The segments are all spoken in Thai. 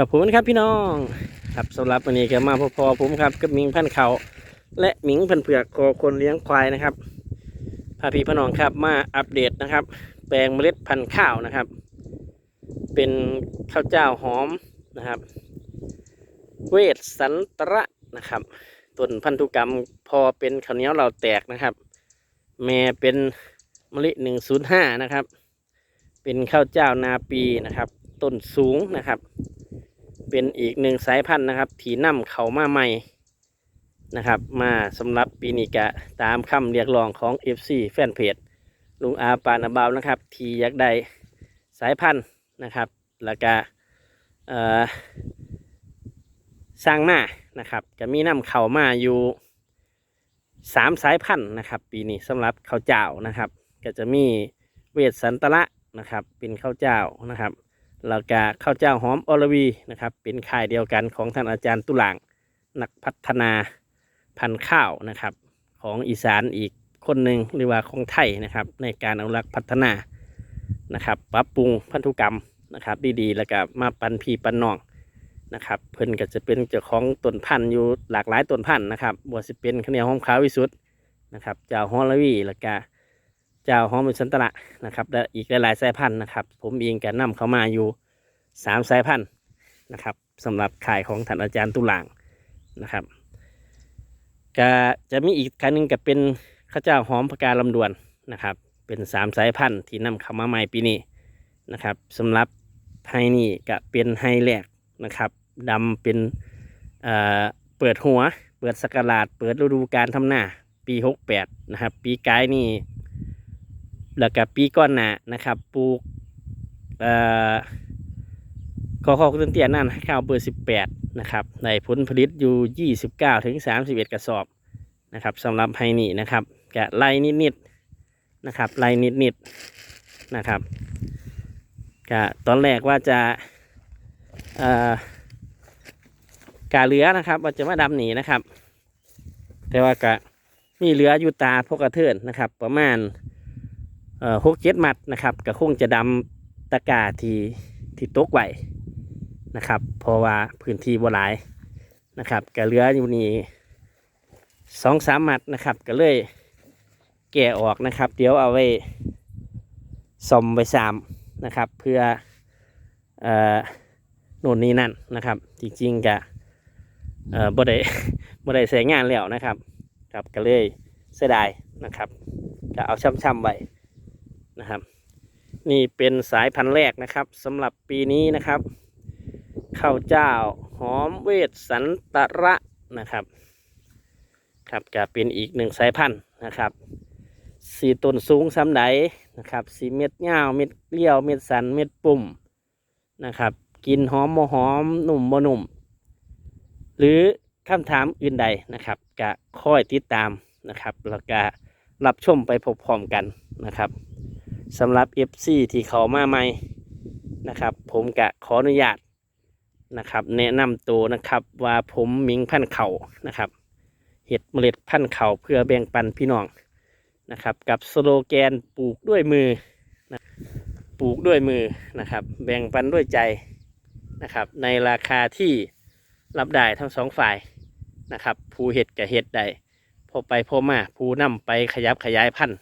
กับผมนะครับพี่น้องครับสำหรับวันนี้ก็มาพอๆผมครับกับมิงพันเขาและหมิงพันเผือกคอคนเลี้ยงควายนะครับพาพี่พี่น้องครับมาอัปเดตนะครับ แปลงเมล็ดพันธุ์ข้าวนะครับ เป็นข้าวเจ้าหอมนะครับ เวทสันตระนะครับต้นพันธุกรรมพอเป็นข้าวเหนียวเราแตกนะครับ แม่เป็นมะลิหนึ่งศูนย์ห้านะครับ เป็นข้าวเจ้านาปีนะครับ ต้นสูงนะครับ เป็นอีกหนึ่งสายพันธุ์นะครับ ที่นำเขามาใหม่นะครับ มาสำหรับปีนี้กะตามคำเรียกร้องของ FC แฟนเพจลุงอาปานาบาวนะครับ ที่อยากได้สายพันธุ์นะครับแล้วก็เอ่อสร้างมานะครับจะมีนำเขามาอยู่สามสายพันธุ์นะครับ ปีนี้สำหรับข้าวเจ้านะครับ ก็จะมีเวทสันตระนะครับ เป็นข้าวเจ้านะครับ แล้วก็ข้าวเจ้าหอมอรวีนะครับ เป็นค่ายเดียวกันของท่านอาจารย์ตุลางนักพัฒนาพันธุ์ข้าวนะครับ ของอีสานอีกคนหนึ่งหรือว่าของไทยนะครับ ในการอนุรักษ์พัฒนานะครับปรับปรุงพันธุกรรมนะครับ ดีๆ แล้วก็มาปันพีปันน้องนะครับ เพิ่นก็จะเป็นเจ้าของต้นพันธุ์อยู่หลากหลายต้นพันธุ์นะครับบัวสิเป็นข้าวเหนียวหอมขาววิสุทธ์นะครับเจ้าฮอลลวีแล้วก็ เจ้าหอมเป็นสันตระนะครับและอีกหลายๆสายพันธุ์นะครับ ผมเองก็นำเข้ามาอยู่สามสายพันธุ์นะครับสำหรับขายของท่านอาจารย์ตุลางนะครับก็จะมีอีกคันหนึงก็เป็นข้าวเจ้าหอมพกาลำดวนนะครับ เป็นสามสายพันธุ์ที่นำเข้ามาใหม่ปีนี้นะครับสำหรับไฮนี่ก็เป็นไฮแรกนะครับดำเป็นเอ่อเปิดหัว เปิดสกราดเปิดฤดูการทำหน้าปีหกแปดนะครับ ปีกายนี่ แล้วก็ปีก้อนหนานะครับปลูกเอ่อขอขอคุณเตียนนั่นข้าวเบอร์18นะครับในผลผลิตอยู่29ถึง31กระสอบนะครับสำหรับไฮนี่นะครับกะไล่นิดๆนะครับไล่นิดๆนะครับกะตอนแรกว่าจะเอ่อกาเหลือนะครับว่าจะมาดำหนีนะครับ แต่ว่ากะมีเหลืออยู่ตาพวกกระเทินนะครับ ประมาณ หกเจ็ดมัดนะครับก็คงจะดำตะกร้าที่ที่ตกไว้นะครับเพราะว่าพื้นที่บ่หลายนะครับก็เหลืออยู่นี่สองสามมัดนะครับก็เลยแก่ออกนะครับ เดี๋ยวเอาไว้ซ่อมไปสามนะครับ เพื่อเอ่อโน่นนี่นั่นนะครับ จริงๆก็เอ่อบ่ได้บ่ได้ใช้งานแล้วนะครับครับก็เลยเสียดายนะครับก็เอาช่ำๆไว้ นะครับ นี่เป็นสายพันธุ์แรกนะครับสำหรับปีนี้นะครับข้าวเจ้าหอมเวทสันตระนะครับ ครับจะเป็นอีกหนึ่งสายพันธุ์นะครับสีต้นสูงซ้ำใดนะครับสีเม็ดยาเม็ดเลี้ยวเม็ดสันเม็ดปุ่มนะครับ กินหอมโมหอมหนุ่มโมหนุ่ม หรือคำถามอื่นใดนะครับก็ค่อยติดตามนะครับแล้วก็รับชมไปพบพร้อมกันนะครับ สำหรับ FC ที่เขามาใหม่นะครับ ผมกะขออนุญาตนะครับ แนะนำตัวนะครับว่าผมมิงพันเข่านะครับเห็ดเมล็ดพันเข่าเพื่อแบ่งปันพี่น้องนะครับ กับสโลแกนปลูกด้วยมือนะปลูกด้วยมือนะครับ แบ่งปันด้วยใจนะครับ ในราคาที่รับได้ทั้งสองฝ่ายนะครับผู้เห็ดกับเห็ดได้พอไปพอมาผู้นำไปขยับขยายพันธุ์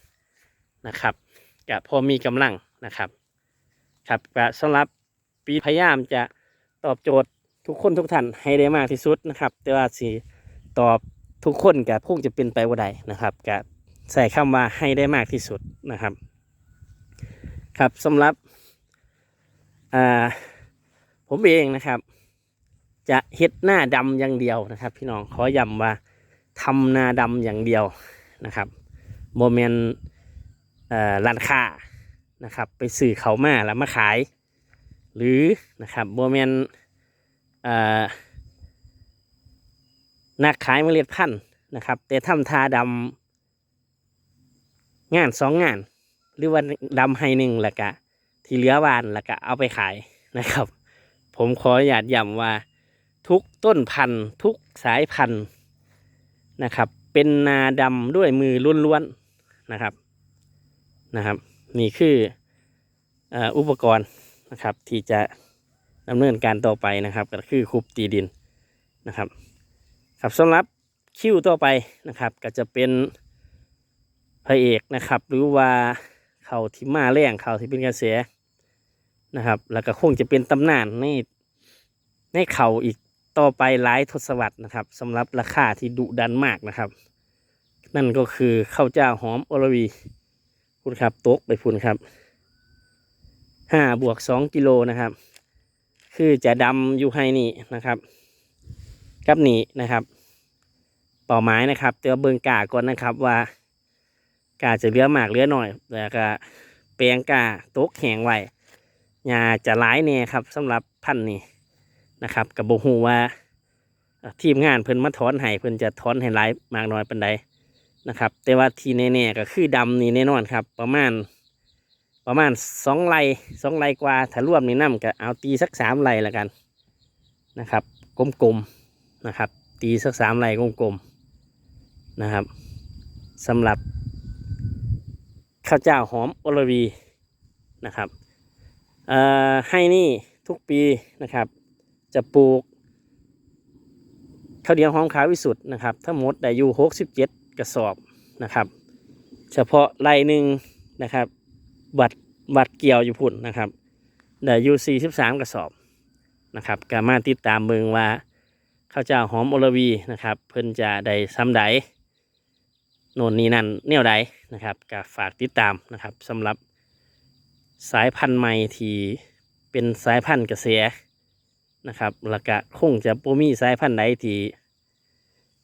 นะครับ กับพอมีกำลังนะครับ ครับก็สำหรับปีพยายามจะตอบโจทย์ทุกคนทุกท่านให้ได้มากที่สุดนะครับ แต่ว่าสิตอบทุกคนกับคงจะเป็นไปว่าใดนะครับกับใส่คำว่าให้ได้มากที่สุดนะครับ ครับสำหรับอ่าผมเองนะครับ จะเฮ็ดหน้าดำอย่างเดียวนะครับ พี่น้องขอย้ำว่าทำหน้าดำอย่างเดียวนะครับโมเมนเอ่อ ร้านค้านะครับไปสื่อเขามาแล้วมาขาย หรือนะครับโมเมนนักขายเมล็ดพันธุ์นะครับ แต่ทำทาดำงานสองงาน หรือว่าดำให้หนึ่งแล้วก็ที่เหลือวานแล้วก็เอาไปขายนะครับ ผมขออนุญาตย้ำว่าทุกต้นพันธุ์ทุกสายพันธุ์นะครับ เป็นนาดำด้วยมือล้วนๆนะครับ นะครับ นี่คืออุปกรณ์นะครับ ที่จะดำเนินการต่อไปนะครับ ก็คือคุบตีดินนะครับครับสำหรับคิวต่อไปนะครับ ก็จะเป็นพระเอกนะครับ หรือว่าเขาที่มาแรงเขาที่เป็นกระแสนะครับ แล้วก็คงจะเป็นตำนานในในเขาอีกต่อไปหลายทศวรรษนะครับสำหรับราคาที่ดุดันมากนะครับ นั่นก็คือข้าวเจ้าหอมอรวี คุณครับตกไปพุ่นครับห้าบวกสองกิโลนะครับ คือจะดำอยู่ให้นี่นะครับกับนี่นะครับ เป่าไม้นะครับเตือเบิงกาก่อนนะครับว่ากาจะเลือมากเลือหน่อยแล้วก็แปลงกาตกแหงไว้ยาจะร้ายเนี่ยครับสำหรับพันนี้นะครับกับโบฮูว่าทีมงานเพิ่นมาถอนให้เพิ่นจะถอนให้ร้ายมากน้อยปานใด นะครับ แต่ว่าทีแน่ๆก็คือดำนี่แน่นอนครับ ประมาณประมาณสองไร่สองไร่กว่าถ้ารวมนี่น้ำก็เอาตีสักสามไร่ละกันนะครับกลมๆนะครับ ตีสักสามไร่กลมๆนะครับสำหรับข้าวเจ้าหอมอลวีนะครับเอ่อให้นี่ทุกปีนะครับ จะปลูกข้าวเดียวหอมขาววิสุทธ์นะครับ ทั้งหมดได้อยู่หกสิบเจ็ด กระสอบนะครับ เฉพาะไร่หนึ่งนะครับบัตรบัตรเกี่ยวอยู่พุ่นนะครับได้อยู่สี่สิบสามกระสอบนะครับก็มาติดตามเมืองว่าข้าวเจ้าหอมโอลวีนะครับ เพิ่นจะได้ซ้ำใดโน่นนี่นั่นแนวใดนะครับก็ฝากติดตามนะครับสำหรับสายพันธุ์ใหม่ที่เป็นสายพันธุ์กระแสนะครับแล้วก็คงจะโปมีสายพันธุ์ใดที่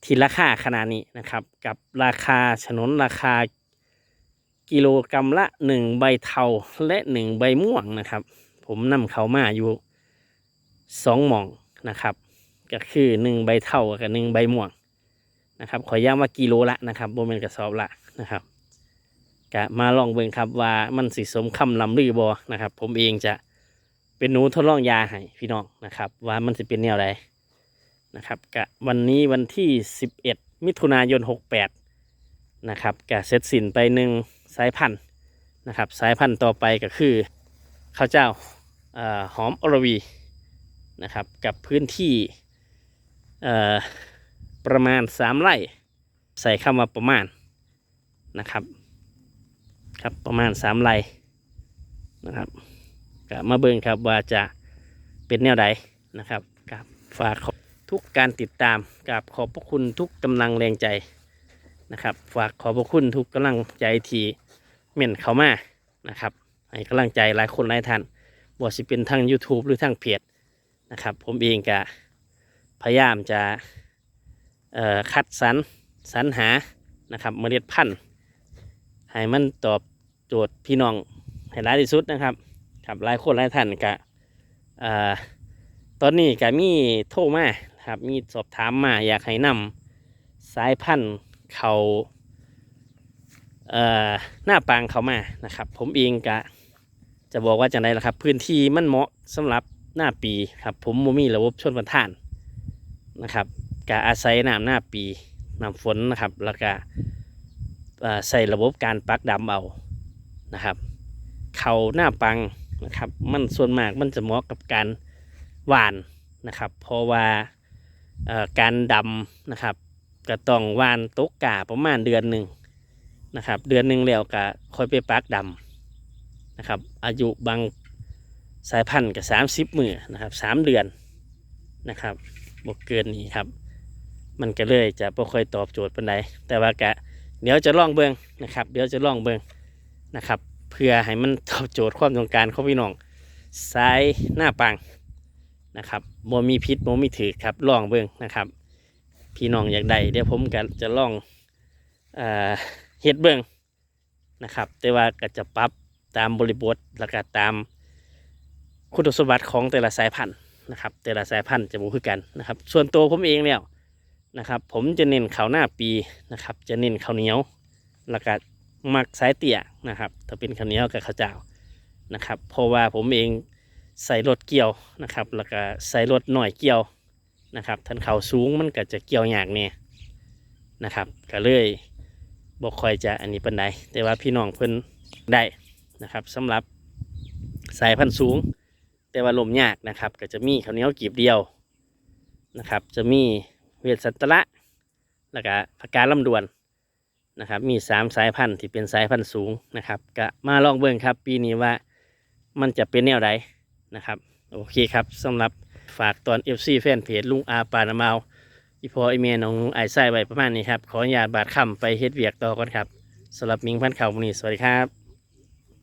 ที่ราคาขนาดนี้นะครับ กับราคาฉนนราคากิโลกรรัมละหนึ่งใบเทาและหนึ่งใบม่วงนะครับ ผมนำเขามาอยู่สองหม่องนะครับ ก็คือหนึ่งใบเทากับหนึ่งใบม่วงนะครับ ขอย้ำว่ากิโลละนะครับโบเมนกระสอบละนะครับก็มาลองเบิ่งครับว่ามันสิสมคำลำลือบอนะครับ ผมเองจะเป็นหนูทดลองยาให้พี่น้องนะครับ ว่ามันสิเป็นแนวใด นะครับกะวันนี้วันที่ 11 มิถุนายน 68 นะครับกะเสร็จสิ้นไปหนึ่งสายพันธุ์นะครับ สายพันธุ์ต่อไปก็คือข้าวเจ้าอ่อหอมอรวีนะครับกับพื้นที่ประมาณสามไร่ใส่คำว่าประมาณนะครับครับประมาณสามไร่นะครับก็มาเบิ่งครับว่าจะเป็นแนวใดนะครับกับฝากขอบ ทุกการติดตามกับขอบพระคุณทุกกำลังแรงใจนะครับ ฝากขอบพระคุณทุกกำลังใจที่เม่นเขามานะครับให้กำลังใจหลายคนหลายท่านบ่ว่าสิเป็นทาง YouTube หรือทางเพจนะครับผมเองก็พยายามจะคัดสรรสรรหานะครับเมล็ดพันธุ์ให้มันตอบโจทย์พี่น้องให้หลายที่สุดนะครับครับหลายคนหลายท่านก็ตอนนี้ก็มีโทรมา ครับมีสอบถามมาอยากให้นำสายพันธุ์เขาเอ่อหน้าปางเขามานะครับ ผมเองกะจะบอกว่าจังไรล่ะครับ พื้นที่มันเหมาะสำหรับหน้าปีครับ ผมบ่มีระบบชนประทานนะครับกะอาศัยน้ำหน้าปีน้ำฝนนะครับ แล้วก็ใส่ระบบการปักดำเอานะครับ เขาหน้าปังนะครับ มันส่วนมากมันจะเหมาะกับการหวานนะครับ เพราะว่า การดำนะครับก็ต้องวานตกกาประมาณเดือนหนึ่งนะครับ เดือนหนึ่งแล้วก็ค่อยไปปักดำนะครับ อายุบางสายพันธุ์ก็สามสิบมือนะครับสามเดือนนะครับบวกเกินนี้ครับ มันก็เลยจะบ่ค่อยตอบโจทย์ปานใดแต่ว่ากะเดี๋ยวจะลองเบิงนะครับ เดี๋ยวจะลองเบิงนะครับ เพื่อให้มันตอบโจทย์ความต้องการของพี่น้องสายหน้าปัง นะครับบ่มีพิษบ่มีถือครับลองเบิงนะครับ พี่น้องอยากได้เดี๋ยวผมก็จะลองเอ่อเฮ็ดเบิ่งนะครับ แต่ว่าก็จะปรับตามบริบทแล้วก็ตามคุณสมบัติของแต่ละสายพันธุ์นะครับ แต่ละสายพันธุ์จะบ่คือกันนะครับ ส่วนตัวผมเองแล้วนะครับ ผมจะเน้นข้าวหน้าปีนะครับ จะเน้นข้าวเหนียวแล้วก็มักสายเตี่ยนะครับ ถ้าเป็นข้าวเหนียวกับข้าวเจ้านะครับ เพราะว่าผมเอง ใส่รถเกี่ยวนะครับ แล้วก็ใส่รถหน่อยเกี่ยวนะครับทันเขาสูงมันก็จะเกี่ยวยากเนี่ยนะครับ ก็เลยบอกคอยจะอันนี้ปันใดแต่ว่าพี่น้องเพิ่นได้นะครับสำหรับสายพันธุ์สูง แต่ว่าลมยากนะครับ ก็จะมีข้าวเหนียวกีบเดียวนะครับ จะมีเวทสันตระแล้วก็ผักกาดลำดวนนะครับ มีสามสายพันธุ์ที่เป็นสายพันธุ์สูงนะครับ ก็มาลองเบิ่งครับ ปีนี้ว่ามันจะเป็นแนวใด นะครับ โอเคครับสำหรับฝากตอน FC แฟนเพจลุงอาปานามาอีพอไอเมียน้องไอไส้ไว้ประมาณนี้ครับ ขออนุญาตบาดคำไปเฮ็ดเวียกต่อก่อนครับสำหรับมิงพันเข่าวันนี้สวัสดีครับ